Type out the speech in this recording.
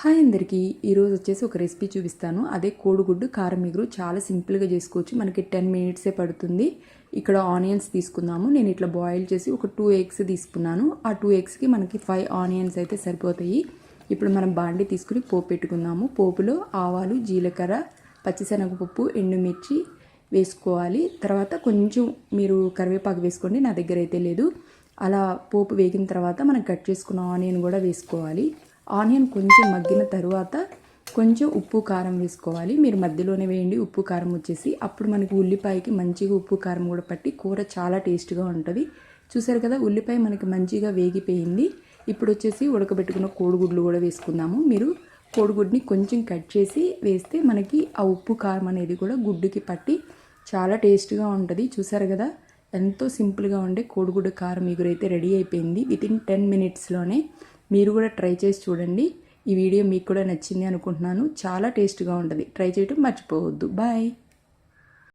Hi అందరికీ. ఈరోజు వచ్చేసి ఒక రెసిపీ చూపిస్తాను. అదే కోడిగుడ్డు కారం మిగురు చాలా సింపుల్గా చేసుకోవచ్చు. మనకి టెన్ మినిట్సే పడుతుంది. ఇక్కడ ఆనియన్స్ తీసుకుందాము. నేను ఇట్లా బాయిల్ చేసి ఒక టూ ఎగ్స్ తీసుకున్నాను. ఆ టూ ఎగ్స్కి మనకి ఫైవ్ ఆనియన్స్ అయితే సరిపోతాయి. ఇప్పుడు మనం బాండి తీసుకుని పోపు పెట్టుకుందాము. పోపులో ఆవాలు జీలకర్ర పచ్చిశనగపప్పు ఎండుమిర్చి వేసుకోవాలి. తర్వాత కొంచెం మీరు కరివేపాకు వేసుకోండి. నా దగ్గర అయితే లేదు. అలా పోపు వేగిన తర్వాత మనం కట్ చేసుకున్న ఆనియన్ కూడా వేసుకోవాలి. ఆనియన్ కొంచెం మగ్గిన తర్వాత కొంచెం ఉప్పు కారం వేసుకోవాలి. మీరు మధ్యలోనే వేయండి ఉప్పు కారం వచ్చేసి. అప్పుడు మనకి ఉల్లిపాయకి మంచిగా ఉప్పు కారం కూడా పట్టి కూర చాలా టేస్ట్గా ఉంటుంది. చూసారు కదా ఉల్లిపాయ మనకి మంచిగా వేగిపోయింది. ఇప్పుడు వచ్చేసి ఉడకబెట్టుకున్న కోడిగుడ్లు కూడా వేసుకుందాము. మీరు కోడిగుడ్ని కొంచెం కట్ చేసి వేస్తే మనకి ఆ ఉప్పు కారం అనేది కూడా గుడ్డుకి పట్టి చాలా టేస్ట్గా ఉంటుంది. చూసారు కదా ఎంతో సింపుల్గా ఉండే కోడిగుడ్డు కారం ఎగురైతే రెడీ అయిపోయింది. వితిన్ టెన్ మినిట్స్లోనే మీరు కూడా ట్రై చేసి చూడండి. ఈ వీడియో మీకు కూడా నచ్చింది అనుకుంటున్నాను. చాలా టేస్ట్గా ఉంటుంది. ట్రై చేయటం మర్చిపోవద్దు. బాయ్.